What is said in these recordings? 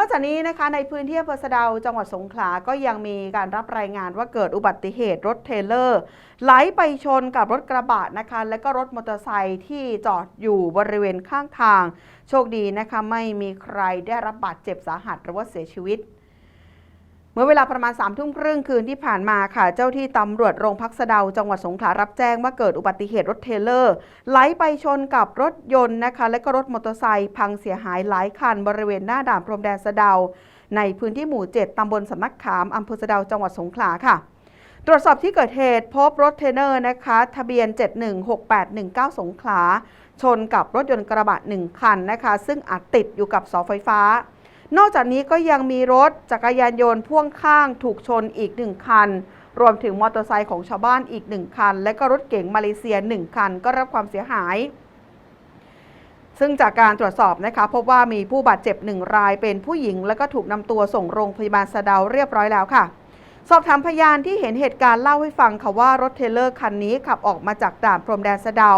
นอกจากนี้นะคะในพื้นที่อำเภอสะเดาจังหวัดสงขลาก็ยังมีการรับรายงานว่าเกิดอุบัติเหตุรถเทเลอร์ ไหลไปชนกับรถกระบะนะคะ และก็รถมอเตอร์ไซค์ที่จอดอยู่บริเวณข้างทาง โชคดีนะคะไม่มีใครได้รับบาดเจ็บสาหัสหรือว่าเสียชีวิต มื่อเวลาประมาณ3ามทุ่มครึ่งคืนที่ผ่านมาค่ะ เจ้าที่ตำรวจโรงพักสะเดาจังหวัดสงขลารับแจ้งว่าเกิดอุบัติเหตุรถเทเลอร์ไหลไปชนกับรถยนต์นะคะ และก็รถมอเตอร์ไซค์พังเสียหายหลายคัน บริเวณหน้าด่านพรมแดนสะเดา ในพื้นที่หมู่ 7ตำบลสำนักขามอำเภอสะเดาจังหวัดสงขลาค่ะ ตรวจสอบที่เกิดเหตุพบรถเทเลอร์นะคะ ทะเบียน 716819 สงขลาชนกับรถยนต์กระบะ1คันนะคะ ซึ่งอาจติดอยู่กับเสาไฟฟ้า นอกจากนี้ก็ยังมีรถจักรยานยนต์พ่วงข้างถูกชนอีก 1 คัน รวมถึงมอเตอร์ไซค์ของชาวบ้านอีก 1 คัน และก็รถเก๋งมาเลเซีย 1 คัน ก็รับความเสียหาย ซึ่งจากการตรวจสอบนะคะพบว่ามีผู้บาดเจ็บหนึ่งรายเป็นผู้หญิง และก็ถูกนำตัวส่งโรงพยาบาลสะเดาเรียบร้อยแล้วค่ะ สอบถามพยานที่เห็นเหตุการณ์เล่าให้ฟังค่ะว่ารถเทเลอร์คันนี้ขับออกมาจากด่านพรมแดนสะเดา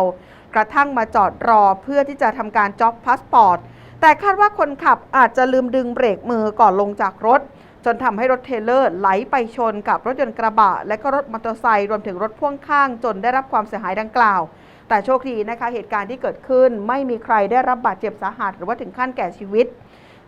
กระทั่งมาจอดรอเพื่อที่จะทำการจ็อกพาสปอร์ต แต่คาดว่าคนขับอาจจะลืมดึงเบรกมือก่อนลงจากรถ จนทำให้รถเทเลอร์ไหลไปชนกับรถยนต์กระบะ และก็รถมอเตอร์ไซค์รวมถึงรถพ่วงข้าง จนได้รับความเสียหายดังกล่าว แต่โชคดีนะคะ เหตุการณ์ที่เกิดขึ้นไม่มีใครได้รับบาดเจ็บสาหัสหรือว่าถึงขั้นแก่ชีวิต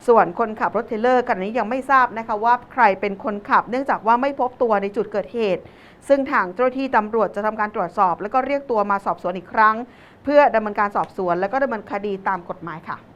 ส่วนคนขับรถเทเลอร์กันนี้ยังไม่ทราบนะคะว่าใครเป็นคนขับ เนื่องจากว่าไม่พบตัวในจุดเกิดเหตุ ซึ่งทางเจ้าหน้าที่ตำรวจจะทำการตรวจสอบ แล้วก็เรียกตัวมาสอบสวนอีกครั้ง เพื่อดำเนินการสอบสวน แล้วก็ดำเนินคดีตามกฎหมายค่ะ